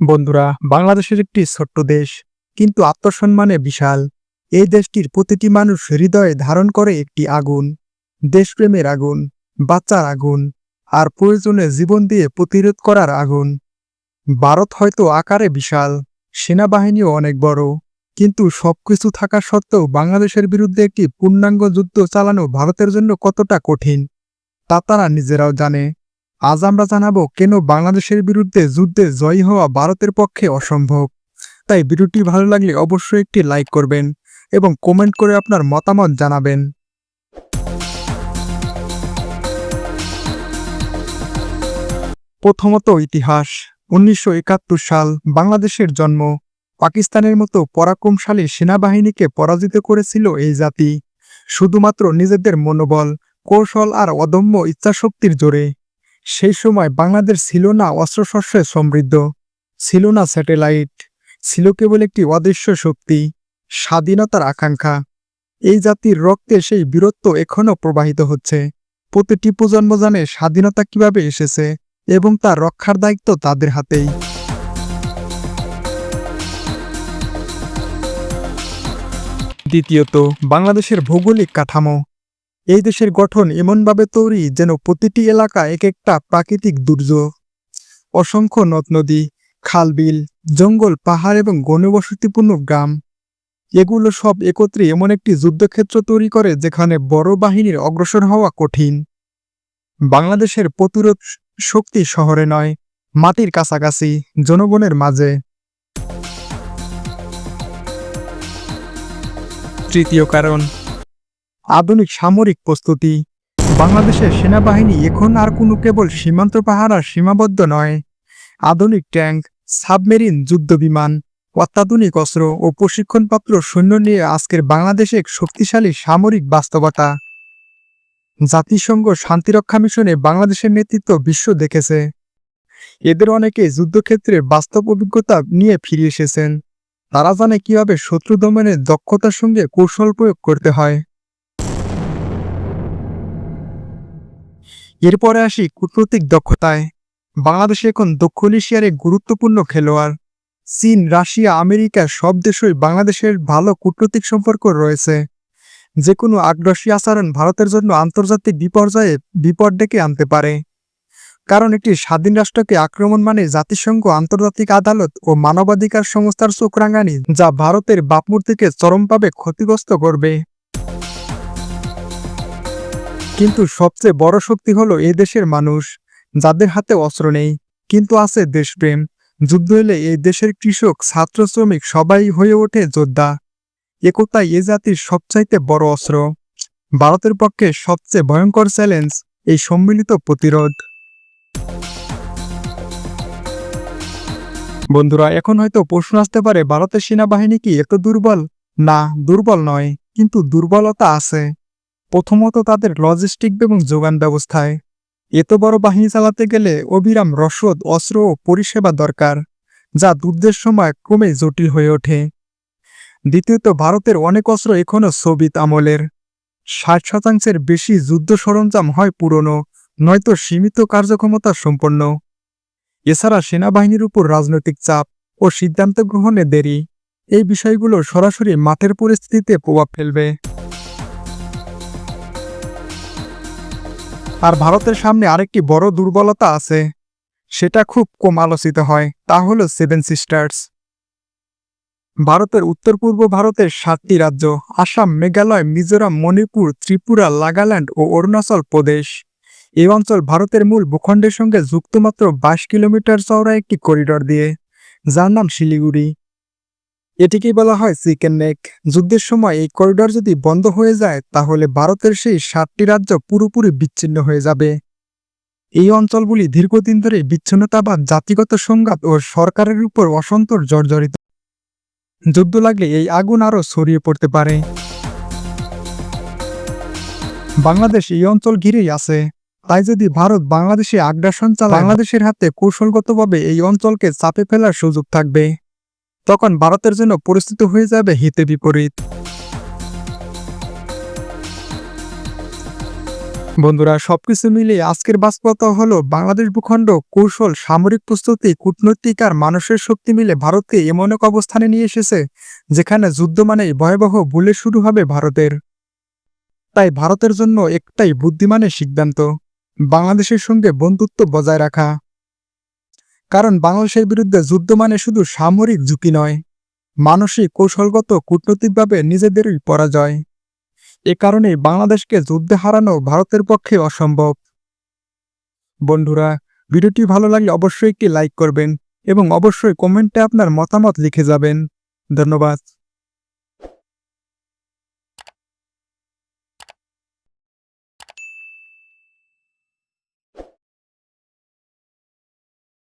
বন্ধুরা, বাংলাদেশের একটি ছোট্ট দেশ, কিন্তু আত্মসম্মানে বিশাল। এই দেশটির প্রতিটি মানুষ হৃদয়ে ধারণ করে একটি আগুন, দেশপ্রেমের আগুন বাচ্চার আগুন, আর প্রয়োজনে জীবন দিয়ে প্রতিরোধ করার আগুন। ভারত হয়তো আকারে বিশাল, সেনাবাহিনীও অনেক বড়, কিন্তু সবকিছু থাকা সত্ত্বেও বাংলাদেশের বিরুদ্ধে একটি পূর্ণাঙ্গ যুদ্ধ চালানো ভারতের জন্য কতটা কঠিন, তা তারা নিজেরাও জানে। আজ আমরা জানাব কেন বাংলাদেশের বিরুদ্ধে যুদ্ধে জয়ী হওয়া ভারতের পক্ষে অসম্ভব। তাই ভিডিওটি ভালো লাগলে অবশ্যই একটি লাইক করবেন এবং কমেন্ট করে আপনার মতামত জানাবেন। প্রথমত ইতিহাস, উনিশশো একাত্তর সাল বাংলাদেশের জন্ম। পাকিস্তানের মতো পরাক্রমশালী সেনাবাহিনীকে পরাজিত করেছিল এই জাতি। শুধুমাত্র নিজেদের মনোবল, কৌশল আর অদম্য ইচ্ছাশক্তির জোরে। সেই সময় বাংলাদেশ ছিল না অস্ত্রশস্ত্রে সমৃদ্ধ, ছিল না স্যাটেলাইট, ছিল কেবল একটি অদৃশ্য শক্তি, স্বাধীনতার আকাঙ্ক্ষা। এই জাতির রক্তে সেই বীরত্ব এখনও প্রবাহিত হচ্ছে। প্রতিটি প্রজন্ম জানে স্বাধীনতা কীভাবে এসেছে এবং তার রক্ষার দায়িত্ব তাদের হাতেই। দ্বিতীয়ত, বাংলাদেশের ভৌগোলিক কাঠামো। এই দেশের গঠন এমনভাবে তৈরি যেন প্রতিটি এলাকা এক একটা প্রাকৃতিক দুর্যোগ। অসংখ্য নদ নদী খালবিল জঙ্গল, পাহাড় এবং ঘনবসতিপূর্ণ গ্রাম। এগুলো সব একত্রে এমন একটি যুদ্ধক্ষেত্র তৈরি করে যেখানে বড় বাহিনীর অগ্রসর হওয়া কঠিন। বাংলাদেশের প্রতিরোধ শক্তি শহরে নয়, মাটির কাছাকাছি, জনগণের মাঝে। তৃতীয় কারণ আধুনিক সামরিক প্রস্তুতি। বাংলাদেশের সেনাবাহিনী এখন আর কোনো কেবল সীমান্ত পাহারা সীমাবদ্ধ নয়। আধুনিক ট্যাঙ্ক, সাবমেরিন যুদ্ধবিমান অত্যাধুনিক অস্ত্র ও প্রশিক্ষণপ্রাপ্ত সৈন্য নিয়ে আজকের বাংলাদেশে এক শক্তিশালী সামরিক বাস্তবতা। জাতিসংঘ শান্তিরক্ষা মিশনে বাংলাদেশের নেতৃত্ব বিশ্ব দেখেছে। এদের অনেকে যুদ্ধক্ষেত্রে বাস্তব অভিজ্ঞতা নিয়ে ফিরে এসেছেন। তারা জানে কীভাবে শত্রু দমনের দক্ষতার সঙ্গে কৌশল প্রয়োগ করতে হয়। এরপরে আসি কূটনৈতিক দক্ষতায়। বাংলাদেশ এখন দক্ষিণ এশিয়ার এক গুরুত্বপূর্ণ খেলোয়াড়। চীন, রাশিয়া, আমেরিকা সব দেশই বাংলাদেশের ভালো কূটনৈতিক সম্পর্ক রয়েছে। যে কোনো আগ্রাসী আচরণ ভারতের জন্য আন্তর্জাতিক বিপর্যয়ে বিপদ ডেকে আনতে পারে। কারণ একটি স্বাধীন রাষ্ট্রকে আক্রমণ মানে জাতিসংঘ, আন্তর্জাতিক আদালত ও মানবাধিকার সংস্থার চোখ রাঙানি, যা ভারতের বাপমূর্তিকে চরমভাবে ক্ষতিগ্রস্ত করবে। কিন্তু সবচেয়ে বড় শক্তি হলো এই দেশের মানুষ, যাদের হাতে অস্ত্র নেই, কিন্তু আছে দেশপ্রেম। যুদ্ধ এলে এই দেশের কৃষক, ছাত্র, শ্রমিক সবাই হয়ে ওঠে যোদ্ধা। একতাই এ জাতির সবচাইতে বড় অস্ত্র। ভারতের পক্ষে সবচেয়ে ভয়ঙ্কর চ্যালেঞ্জ এই সম্মিলিত প্রতিরোধ। বন্ধুরা, এখন হয়তো প্রশ্ন আসতে পারে, ভারতের সেনাবাহিনী কি এত দুর্বল? না, দুর্বল নয়, কিন্তু দুর্বলতা আছে। প্রথমত তাদের লজিস্টিক এবং যোগান ব্যবস্থায়। এত বড় বাহিনী চালাতে গেলে অবিরাম রসদ, অস্ত্র ও পরিষেবা দরকার, যা যুদ্ধের সময় ক্রমে জটিল হয়ে ওঠে। দ্বিতীয়ত, ভারতের অনেক অস্ত্র এখনও সোভিয়েত আমলের। ষাট শতাংশের বেশি যুদ্ধ সরঞ্জাম হয় পুরনো, নয়তো সীমিত কার্যক্ষমতা সম্পন্ন। এছাড়া সেনাবাহিনীর উপর রাজনৈতিক চাপ ও সিদ্ধান্ত গ্রহণে দেরি, এই বিষয়গুলো সরাসরি মাঠের পরিস্থিতিতে প্রভাব ফেলবে। আর ভারতের সামনে আরেকটি বড় দুর্বলতা আছে। সেটা খুব কম আলোচিত হয়, তা হল সেভেন সিস্টার্স ভারতের উত্তর পূর্ব ভারতের সাতটি রাজ্য, আসাম, মেঘালয়, মিজোরাম, মণিপুর, ত্রিপুরা, নাগাল্যান্ড ও অরুণাচল প্রদেশ। এই অঞ্চল ভারতের মূল ভূখণ্ডের সঙ্গে যুক্ত মাত্র বাইশ কিলোমিটার চওড়া একটি করিডর দিয়ে, যার নাম শিলিগুড়ি। এটিকেই বলা হয় চিকেন নেক। যুদ্ধের সময় এই করিডর যদি বন্ধ হয়ে যায়, তাহলে ভারতের সেই সাতটি রাজ্য পুরোপুরি বিচ্ছিন্ন হয়ে যাবে। এই অঞ্চলগুলি দীর্ঘদিন ধরে বিচ্ছিন্নতাবাদ জাতিগত সংঘাত ও সরকারের উপর অসন্তর জর্জরিত। যুদ্ধ লাগলে এই আগুন আরও ছড়িয়ে পড়তে পারে। বাংলাদেশ এই অঞ্চল ঘিরেই আছে। তাই যদি ভারত বাংলাদেশে আগ্রাসন চালায়, বাংলাদেশের হাতে কৌশলগতভাবে এই অঞ্চলকে চাপে ফেলার সুযোগ থাকবে। তখন ভারতের জন্য পরিস্থিতি হয়ে যাবে হিতে বিপরীত। বন্ধুরা, সবকিছু মিলিয়ে আজকের বাস্তবতা হলো বাংলাদেশ ভূখণ্ড, কৌশল, সামরিক প্রস্তুতি, কূটনৈতিক আর মানুষের শক্তি মিলে ভারতকে এমন এক অবস্থানে নিয়ে এসেছে যেখানে যুদ্ধ মানেই ভয়াবহ বুলে শুরু হবে ভারতের। তাই ভারতের জন্য একটাই বুদ্ধিমানের সিদ্ধান্ত, বাংলাদেশের সঙ্গে বন্ধুত্ব বজায় রাখা। কারণ বাংলাদেশের বিরুদ্ধে যুদ্ধ মানে শুধু সামরিক ঝুঁকি নয়, মানসিক, কৌশলগত, কূটনৈতিকভাবে নিজেদেরই পরাজয়। এ কারণে বাংলাদেশকে যুদ্ধে হারানো ভারতের পক্ষে অসম্ভব। বন্ধুরা, ভিডিওটি ভালো লাগলে অবশ্যই একটি লাইক করবেন এবং অবশ্যই কমেন্টে আপনার মতামত লিখে যাবেন। ধন্যবাদ।